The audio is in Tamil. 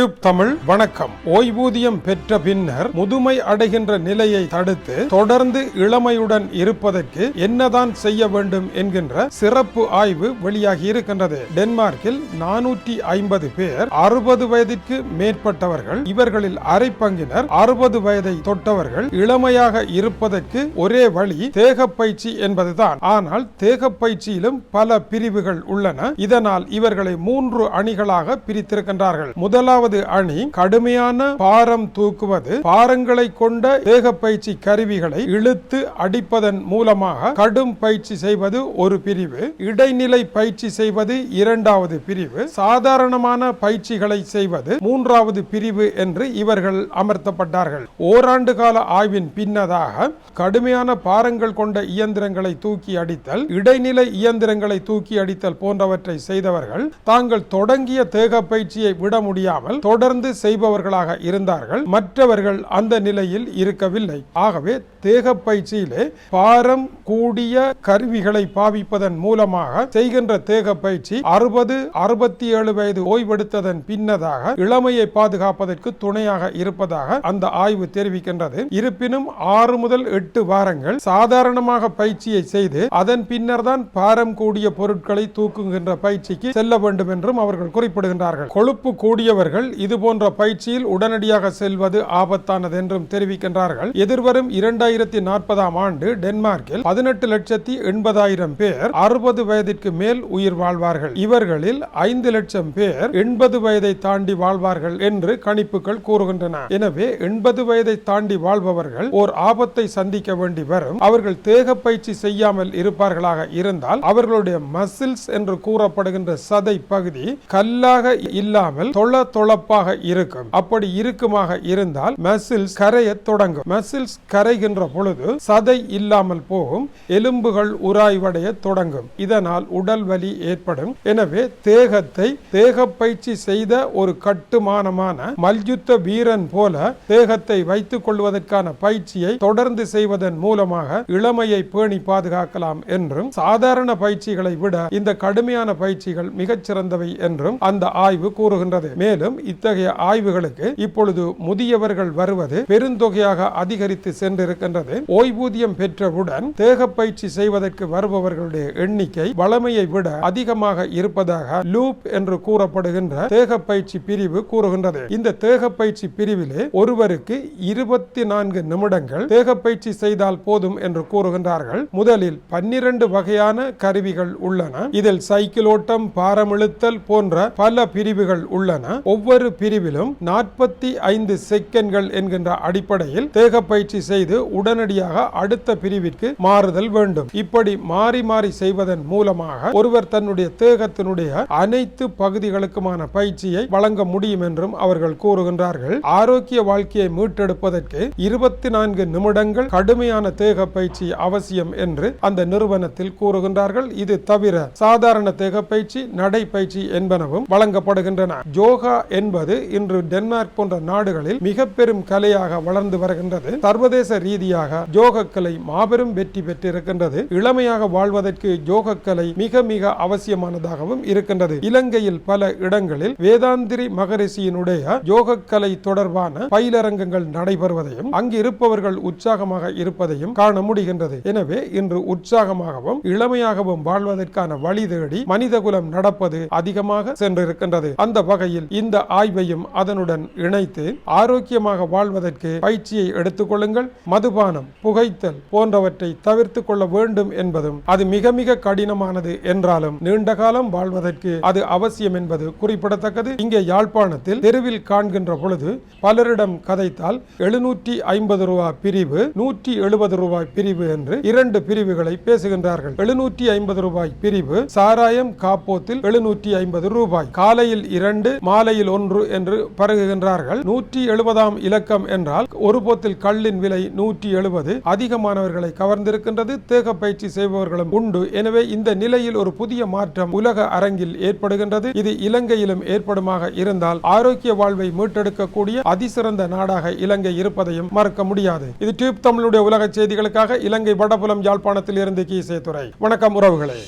தமிழ் வணக்கம். ஓய்வூதியம் பெற்ற பின்னர் முதுமை அடைகின்ற நிலையை தடுத்து தொடர்ந்து இளமையுடன் இருப்பதற்கு என்னதான் செய்ய வேண்டும் என்கின்ற சிறப்பு ஆய்வு வெளியாகி இருக்கின்றது. டென்மார்க்கில் நானூற்றி ஐம்பது பேர் அறுபது வயதிற்கு மேற்பட்டவர்கள் இவர்களில் அரை பங்கினர் அறுபது வயதை தொட்டவர்கள் இளமையாக இருப்பதற்கு ஒரே வழி தேக பயிற்சி என்பதுதான். ஆனால் தேக பயிற்சியிலும் பல பிரிவுகள் உள்ளன. இதனால் இவர்களை மூன்று அணிகளாக பிரித்திருக்கின்றார்கள். முதலாவது அணி கடுமையான பாரம் தூக்குவது பாரங்களை கொண்ட தேக பயிற்சி கருவிகளை இழுத்து அடிப்பதன் மூலமாக கடும் பயிற்சி செய்வது ஒரு பிரிவு இடைநிலை பயிற்சி செய்வது இரண்டாவது பிரிவு சாதாரணமான பயிற்சிகளை செய்வது மூன்றாவது பிரிவு என்று இவர்கள் அமர்த்தப்பட்டார்கள். ஓராண்டு கால ஆய்வின் பின்னதாக கடுமையான பாரங்கள் கொண்ட இயந்திரங்களை தூக்கி அடித்தல் இடைநிலை இயந்திரங்களை தூக்கி அடித்தல் போன்றவற்றை செய்தவர்கள் தாங்கள் தொடங்கிய தேக பயிற்சியை விட முடியாமல் தொடர்ந்து செய்பவர்களாக இருந்தார்கள். மற்றவர்கள் அந்த நிலையில் இருக்கவில்லை. ஆகவே தேக பயிற்சியிலே பாரம் கூடிய கருவிகளை பாவிப்பதன் மூலமாக செய்கின்ற தேக பயிற்சி அறுபது அறுபத்தி ஏழு வயது ஓய்வெடுத்ததன் பின்னதாக இளமையை பாதுகாப்பதற்கு துணையாக இருப்பதாக அந்த ஆய்வு தெரிவிக்கின்றது. இருப்பினும் ஆறு முதல் எட்டு வாரங்கள் சாதாரணமாக பயிற்சியை செய்து அதன் பின்னர் தான் பாரம் கூடிய பொருட்களை தூக்குகின்ற பயிற்சிக்கு செல்ல வேண்டும் என்றும் அவர்கள் குறிப்பிடுகின்றார்கள். கொழுப்பு கூடியவர்கள் இது போன்ற பயிற்சியில் உடனடியாக செல்வது ஆபத்தானது என்றும் தெரிவிக்கின்றார்கள். எதிர்வரும் இரண்டாயிரத்தி நாற்பதாம் ஆண்டு டென்மார்க்கில் பதினெட்டு லட்சத்தி எண்பதாயிரம் பேர் அறுபது வயதிற்கு மேல் உயிர் வாழ்வார்கள். இவர்களில் ஐந்து லட்சம் பேர் எண்பது வயதை தாண்டி வாழ்வார்கள் என்று கணிப்புகள் கூறுகின்றன. எனவே எண்பது வயதை தாண்டி வாழ்பவர்கள் ஓர் ஆபத்தை சந்திக்க வேண்டி வரும். அவர்கள் தேக பயிற்சி செய்யாமல் இருப்பார்களாக இருந்தால் அவர்களுடைய மசில்ஸ் என்று கூறப்படுகின்ற சதை பகுதி கல்லாக இல்லாமல் தொள தொளப்பாக இருக்கும். அப்படி இருக்குமாக இருந்தால் மசில்ஸ் கரைய தொடங்கும். மசில்ஸ் கரைகின்ற பொழுது சதை இல்லாமல் போகும் எலும்புகள் உராய்வடைய தொடங்கும். இதனால் உடல் வலி ஏற்படும். எனவே தேகத்தை தேக பயிற்சி செய்த ஒரு கட்டுமானமான மல்யுத்த வீரன் போல தேகத்தை வைத்துக் கொள்வதற்கான பயிற்சியை தொடர்ந்து செய்வதன் மூலமாக இளமையை பேணி பாதுகாக்கலாம் என்றும் சாதாரண பயிற்சிகளை விட இந்த கடுமையான பயிற்சிகள் மிகச் சிறந்தவை என்றும் அந்த ஆய்வு கூறுகின்றது. மேலும் இத்தகைய ஆய்வுகளுக்கு இப்பொழுது முதியவர்கள் வருவது பெருந்தொகையாக அதிகரித்து சென்றது. ஓய்வூதியம் பெற்றவுடன் தேக பயிற்சி செய்வதற்கு வருபவர்களுடைய எண்ணிக்கை வளமையை விட அதிகமாக இருப்பதாக லூப் என்று கூறப்படுகின்ற தேக பயிற்சி பிரிவு கூறுகின்றது. இந்த தேக பயிற்சி பிரிவிலே ஒருவருக்கு இருபத்தி நான்கு நிமிடங்கள் தேக பயிற்சி செய்தால் போதும் என்று கூறுகின்றார்கள். முதலில் பன்னிரண்டு வகையான கருவிகள் உள்ளன. இதில் சைக்கிள் ஓட்டம் பாரமிழுத்தல் போன்ற பல பிரிவுகள் உள்ளன. ஒவ்வொரு பிரிவிலும் நாற்பத்தி ஐந்து செகண்ட்கள் என்கின்ற அடிப்படையில் தேக பயிற்சி செய்து உடனடியாக அடுத்த பிரிவிற்கு மாறுதல் வேண்டும். இப்படி மாறி மாறி செய்வதன் மூலமாக ஒருவர் தன்னுடைய தேகத்தினுடைய அனைத்து பகுதிகளுக்குமான பயிற்சியை வழங்க முடியும் என்றும் அவர்கள் கூறுகின்றார்கள். ஆரோக்கிய வாழ்க்கையை மீட்டெடுப்பதற்கு இருபத்தி நான்கு நிமிடங்கள் கடுமையான தேக பயிற்சி அவசியம் என்று அந்த நிறுவனத்தில் கூறுகின்றார்கள். இது தவிர சாதாரண தேக பயிற்சி நடை பயிற்சி என்பனவும் வழங்கப்படுகின்றன. ஜோகா என்பது இன்று டென்மார்க் போன்ற நாடுகளில் மிக பெரும் கலையாக வளர்ந்து வருகின்றது. சர்வதேச ரீதியில் யோக ஜோகக்கலை மாபெரும் வெற்றி பெற்றிருக்கின்றது. இளமையாக வாழ்வதற்கு ஜோகக்கலை மிக மிக அவசியமானதாகவும் இருக்கின்றது. இலங்கையில் பல இடங்களில் வேதாந்திரி மகரிஷியினுடைய ஜோகக்கலை கலை தொடர்பான பயிலரங்கங்கள் நடைபெறுவதையும் அங்கு இருப்பவர்கள் உற்சாகமாக இருப்பதையும் காண முடிகின்றது. எனவே இன்று உற்சாகமாகவும் இளமையாகவும் வாழ்வதற்கான வழி தேடி மனிதகுலம் நடப்பது அதிகமாக சென்றிருக்கின்றது. அந்த வகையில் இந்த ஆய்வையும் அதனுடன் இணைத்து ஆரோக்கியமாக வாழ்வதற்கு பயிற்சியை எடுத்துக்கொள்ளுங்கள் மதுபானம் புகைத்தல் போன்றவற்றை தவிர்த்து கொள்ள வேண்டும் என்பதும் அது மிக மிக கடினமானது என்றாலும் நீண்ட காலம் வாழ்வதற்கு அது அவசியம் என்பது குறிப்பிடத்தக்கது. இங்கே யாழ்ப்பாணத்தில் தெருவில் காண்கின்ற பொழுது பலரிடம் கதைத்தால் எழுநூற்றி ஐம்பது ரூபாய் பிரிவு நூற்றி எழுபது ரூபாய் பிரிவு என்று இரண்டு பிரிவுகளை பேசுகின்றார்கள். எழுநூற்றி ஐம்பது ரூபாய் பிரிவு சாராயம் காப்போத்தில் எழுநூற்றி ஐம்பது ரூபாய் காலையில் இரண்டு மாலையில் ஒன்று என்று பருகுகின்றார்கள். நூற்றி எழுபதாம் இலக்கம் என்றால் ஒரு போத்தில் கல்லின் விலை நூற்றி எழுபது. அதிகமானவர்களை கவர்ந்திருக்கின்றது தேக பயிற்சி செய்பவர்களும் உண்டு. எனவே இந்த நிலையில் ஒரு புதிய மாற்றம் உலக அரங்கில் ஏற்படுகின்றது. இது இலங்கையிலும் ஏற்படுமாக இருந்தால் ஆரோக்கிய வாழ்வை மீட்டெடுக்கக்கூடிய அதிசிறந்த நாடாக இலங்கை இருப்பதையும் மறக்க முடியாது. இது டியூப் தமிழுடைய உலக செய்திகளுக்காக இலங்கை வடபுலம் யாழ்ப்பாணத்தில் இருந்து கீசே துறை வணக்கம் உறவுகளே.